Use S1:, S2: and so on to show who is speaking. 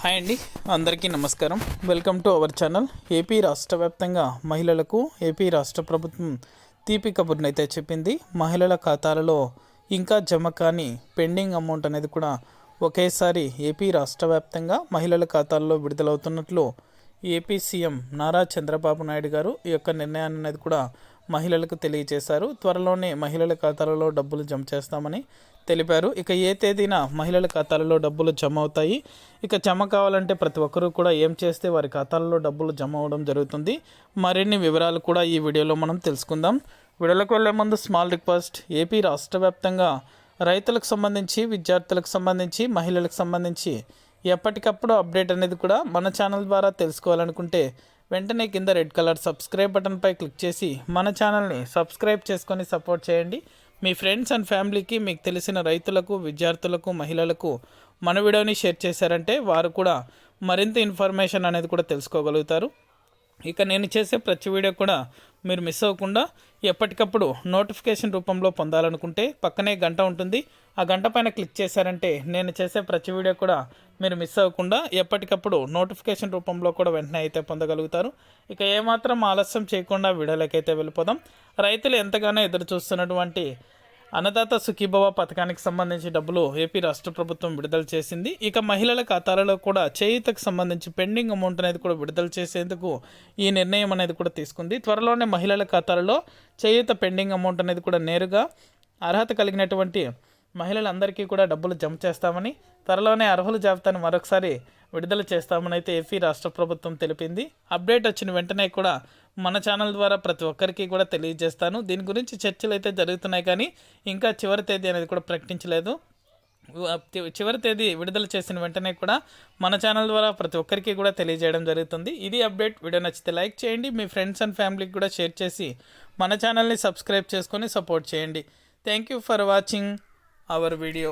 S1: Hi అండి. అందరికీ నమస్కారం. Welcome to our channel AP రాష్ట్ర వ్యాప్తంగా మహిళలకు ఏపీ రాష్ట్ర ప్రభుత్వం తీపి కబుర్నైతే చెప్పింది. మహిళల ఖాతాలలో ఇంకా జమ కాని పెండింగ్ అమౌంట్ అనేది కూడా ఒకేసారి ఏపీ రాష్ట్ర వ్యాప్తంగా మహిళల ఖాతాల్లో విడుదలవుతున్నట్లు ఏపీ సీఎం నారా చంద్రబాబు నాయుడు గారు ఈ యొక్క నిర్ణయాన్ని అనేది కూడా మహిళలకు తెలియజేశారు. త్వరలోనే మహిళల ఖాతాలలో డబ్బులు జమ చేస్తామని తెలిపారు. ఇక ఏ తేదీన మహిళల ఖాతాలలో డబ్బులు జమ అవుతాయి? ఇక జమ కావాలంటే ప్రతి ఒక్కరూ కూడా ఏం చేస్తే వారి ఖాతాలలో డబ్బులు జమ అవడం జరుగుతుంది? మరిన్ని వివరాలు కూడా ఈ వీడియోలో మనం తెలుసుకుందాం. వీడియోలోకి వెళ్ళే ముందు స్మాల్ రిక్వెస్ట్. ఏపీ రాష్ట్ర వ్యాప్తంగా రైతులకు సంబంధించి విద్యార్థులకు సంబంధించి మహిళలకు సంబంధించి ఎప్పటికప్పుడు అప్డేట్ అనేది కూడా మన ఛానల్ ద్వారా తెలుసుకోవాలనుకుంటే వెంటనే కింద రెడ్ కలర్ సబ్స్క్రైబ్ బటన్పై క్లిక్ చేసి మన ఛానల్ని సబ్స్క్రైబ్ చేసుకొని సపోర్ట్ చేయండి. మీ ఫ్రెండ్స్ అండ్ ఫ్యామిలీకి మీకు తెలిసిన రైతులకు విద్యార్థులకు మహిళలకు మన వీడియోని షేర్ చేశారంటే వారు కూడా మరింత ఇన్ఫర్మేషన్ అనేది కూడా తెలుసుకోగలుగుతారు. ఇక నేను చేసే ప్రతి వీడియో కూడా మీరు మిస్ అవ్వకుండా ఎప్పటికప్పుడు నోటిఫికేషన్ రూపంలో పొందాలనుకుంటే పక్కనే గంట ఉంటుంది. ఆ గంట పైన క్లిక్ చేశారంటే నేను చేసే ప్రతి వీడియో కూడా మీరు మిస్ అవ్వకుండా ఎప్పటికప్పుడు నోటిఫికేషన్ రూపంలో కూడా వెంటనే అయితే పొందగలుగుతారు. ఇక ఏమాత్రం ఆలస్యం చేయకుండా వీడియోలకైతే వెళ్ళిపోదాం. రైతులు ఎంతగానో ఎదురు చూస్తున్నటువంటి అన్నదాత సుఖీభవ పథకానికి సంబంధించి డబ్బులు ఏపీ రాష్ట్ర ప్రభుత్వం విడుదల చేసింది. ఇక మహిళల ఖాతాలలో కూడా చేయుతకు సంబంధించి పెండింగ్ అమౌంట్ అనేది కూడా విడుదల చేసేందుకు ఈ నిర్ణయం అనేది కూడా తీసుకుంది. త్వరలోనే మహిళల ఖాతాలలో చేయుత పెండింగ్ అమౌంట్ అనేది కూడా నేరుగా అర్హత కలిగినటువంటి మహిళలందరికీ కూడా డబ్బులు జమ చేస్తామని త్వరలోనే అర్హుల జాబితాను మరొకసారి విడుదల చేస్తామని అయితే ఏపీ రాష్ట్ర ప్రభుత్వం తెలిపింది. అప్డేట్ వచ్చిన వెంటనే కూడా మన ఛానల్ ద్వారా ప్రతి ఒక్కరికి కూడా తెలియజేస్తాను. దీని గురించి చర్చలు అయితే జరుగుతున్నాయి కానీ ఇంకా చివరి తేదీ అనేది కూడా ప్రకటించలేదు. చివరి తేదీ విడుదల చేసిన వెంటనే కూడా మన ఛానల్ ద్వారా ప్రతి ఒక్కరికి కూడా తెలియజేయడం జరుగుతుంది. ఇది అప్డేట్. వీడియో నచ్చితే లైక్ చేయండి. మీ ఫ్రెండ్స్ అండ్ ఫ్యామిలీకి కూడా షేర్ చేసి మన ఛానల్ని సబ్స్క్రైబ్ చేసుకొని సపోర్ట్ చేయండి. Thank you for watching. Our video